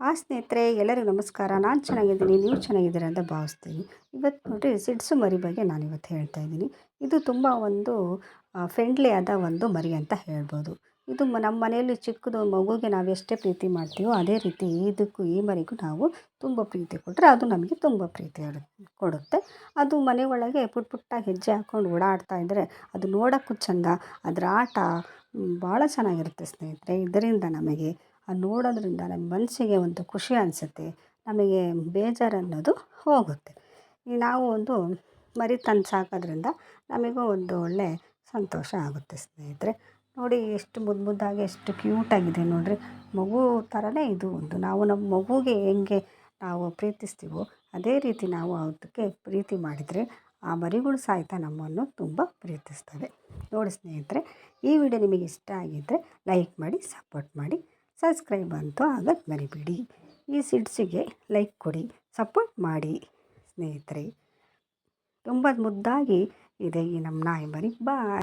ಆ ಸ್ನೇಹಿತರೆ, ಎಲ್ಲರಿಗೂ ನಮಸ್ಕಾರ. ನಾನು ಚೆನ್ನಾಗಿದ್ದೀನಿ, ನೀವು ಚೆನ್ನಾಗಿದ್ದೀರ ಅಂತ ಭಾವಿಸ್ತೀನಿ. ಇವತ್ತು ನೋಡಿರಿ, ಸಿಡ್ಸು ಮರಿ ಬಗ್ಗೆ ನಾನು ಇವತ್ತು ಹೇಳ್ತಾ ಇದ್ದೀನಿ. ಇದು ತುಂಬ ಒಂದು ಫ್ರೆಂಡ್ಲಿ ಆದ ಒಂದು ಮರಿ ಅಂತ ಹೇಳ್ಬೋದು. ಇದು ನಮ್ಮ ಮನೆಯಲ್ಲಿ ಚಿಕ್ಕದು ಮಗುಗೆ ನಾವು ಎಷ್ಟೇ ಪ್ರೀತಿ ಮಾಡ್ತೀವೋ, ಅದೇ ರೀತಿ ಇದಕ್ಕೂ ಈ ಮರಿಗೂ ನಾವು ತುಂಬ ಪ್ರೀತಿ ಕೊಟ್ಟರೆ ಅದು ನಮಗೆ ತುಂಬ ಪ್ರೀತಿ ಕೊಡುತ್ತೆ. ಅದು ಮನೆ ಒಳಗೆ ಪುಟ್ಟ ಪುಟ್ಟ ಹೆಜ್ಜೆ ಹಾಕ್ಕೊಂಡು ಓಡಾಡ್ತಾ ಇದ್ದರೆ ಅದು ನೋಡೋಕ್ಕೂ ಚೆಂದ, ಅದರ ಆಟ ಭಾಳ ಚೆನ್ನಾಗಿರುತ್ತೆ ಸ್ನೇಹಿತರೆ. ಇದರಿಂದ ನಮಗೆ ನೋಡೋದ್ರಿಂದ ನಮ್ಮ ಮನಸ್ಸಿಗೆ ಒಂದು ಖುಷಿ ಅನಿಸುತ್ತೆ, ನಮಗೆ ಬೇಜಾರು ಅನ್ನೋದು ಹೋಗುತ್ತೆ. ನಾವು ಒಂದು ಮರಿ ತಂದು ಸಾಕೋದ್ರಿಂದ ನಮಗೂ ಒಂದು ಒಳ್ಳೆಯ ಸಂತೋಷ ಆಗುತ್ತೆ ಸ್ನೇಹಿತರೆ. ನೋಡಿ ಎಷ್ಟು ಮುದ್ದು ಮುದ್ದಾಗಿ ಎಷ್ಟು ಕ್ಯೂಟಾಗಿದೆ ನೋಡಿರಿ. ಮಗು ಥರನೇ ಇದು ಒಂದು. ನಾವು ನಮ್ಮ ಮಗುಗೆ ಹೆಂಗೆ ನಾವು ಪ್ರೀತಿಸ್ತೀವೋ ಅದೇ ರೀತಿ ನಾವು ಅದಕ್ಕೆ ಪ್ರೀತಿ ಮಾಡಿದರೆ ಆ ಮರಿಗಳು ಸಹಿತ ನಮ್ಮನ್ನು ತುಂಬ ಪ್ರೀತಿಸ್ತವೆ. ನೋಡಿ ಸ್ನೇಹಿತರೆ, ಈ ವಿಡಿಯೋ ನಿಮಗೆ ಇಷ್ಟ ಆಗಿದ್ದರೆ ಲೈಕ್ ಮಾಡಿ, ಸಪೋರ್ಟ್ ಮಾಡಿ. ಸಬ್ಸ್ಕ್ರೈಬ್ ಅಂತೂ ಆಗೋದು ಮರಿಬೇಡಿ. ಈ ಸಿಡ್ಸಿಗೆ ಲೈಕ್ ಕೊಡಿ, ಸಪೋರ್ಟ್ ಮಾಡಿ ಸ್ನೇಹಿತರೆ. ತುಂಬ ಮುದ್ದಾಗಿ ಇದೆ ಈ ನಮ್ಮ ನಾಯಿ ಮರಿ. ಬಾಯ್.